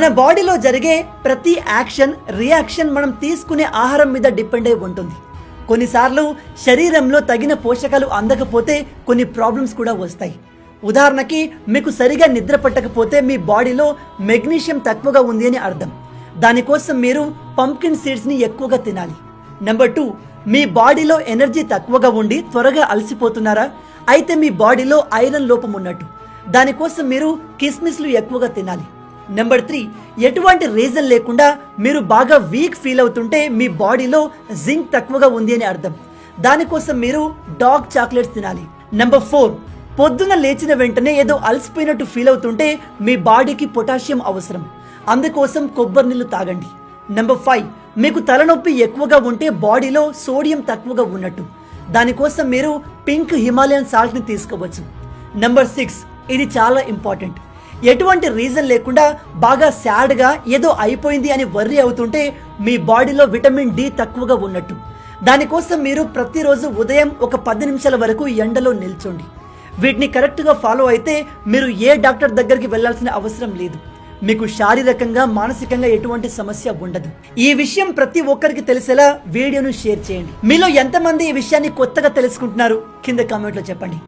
మన బాడీలో జరిగే ప్రతి యాక్షన్ రియాక్షన్ మనం తీసుకునే ఆహారం మీద డిపెండ్ అయి ఉంటుంది. కొన్నిసార్లు శరీరంలో తగిన పోషకాలు అందకపోతే కొన్ని ప్రాబ్లమ్స్ కూడా వస్తాయి. ఉదాహరణకి మీకు సరిగా నిద్ర పట్టకపోతే మీ బాడీలో మెగ్నీషియం తక్కువగా ఉంది అని అర్థం. దానికోసం మీరు పంకిన్ సీడ్స్ని ఎక్కువగా తినాలి. నెంబర్ టూ మీ బాడీలో ఎనర్జీ తక్కువగా ఉండి త్వరగా అలసిపోతున్నారా? అయితే మీ బాడీలో ఐరన్ లోపం ఉన్నట్టు. దానికోసం మీరు కిస్మిస్లు ఎక్కువగా తినాలి. నెంబర్ త్రీ ఎటువంటి రీజన్ లేకుండా మీరు బాగా వీక్ ఫీల్ అవుతుంటే మీ బాడీలో జింక్ తక్కువగా ఉంది అని అర్థం. దానికోసం మీరు డాగ్ చాక్లెట్స్ తినాలి. నెంబర్ ఫోర్ పొద్దున లేచిన వెంటనే ఏదో అలసిపోయినట్టు ఫీల్ అవుతుంటే మీ బాడీకి పొటాషియం అవసరం. అందుకోసం కొబ్బరి నీళ్ళు తాగండి. నెంబర్ ఫైవ్ మీకు తలనొప్పి ఎక్కువగా ఉంటే బాడీలో సోడియం తక్కువగా ఉన్నట్టు. దానికోసం మీరు పింక్ హిమాలయన్ సాల్ట్ని తీసుకోవచ్చు. నెంబర్ సిక్స్ ఇది చాలా ఇంపార్టెంట్ ఎటువంటి రీజన్ లేకుండా బాగా సాడ్గా ఏదో అయిపోయింది అని వర్రీ అవుతుంటే మీ బాడీలో విటమిన్ డి తక్కువగా ఉన్నట్టు. దానికోసం మీరు ప్రతిరోజు ఉదయం ఒక పది నిమిషాల వరకు ఎండలో నిల్చోండి. వీటిని కరెక్ట్గా ఫాలో అయితే మీరు ఏ డాక్టర్ దగ్గరికి వెళ్ళాల్సిన అవసరం లేదు. మీకు శారీరకంగా మానసికంగా ఎటువంటి సమస్య ఉండదు. ఈ విషయం ప్రతి ఒక్కరికి తెలిసేలా వీడియోను షేర్ చేయండి. మీలో ఎంతమంది ఈ విషయాన్ని కొత్తగా తెలుసుకుంటున్నారు? కింద కామెంట్లో చెప్పండి.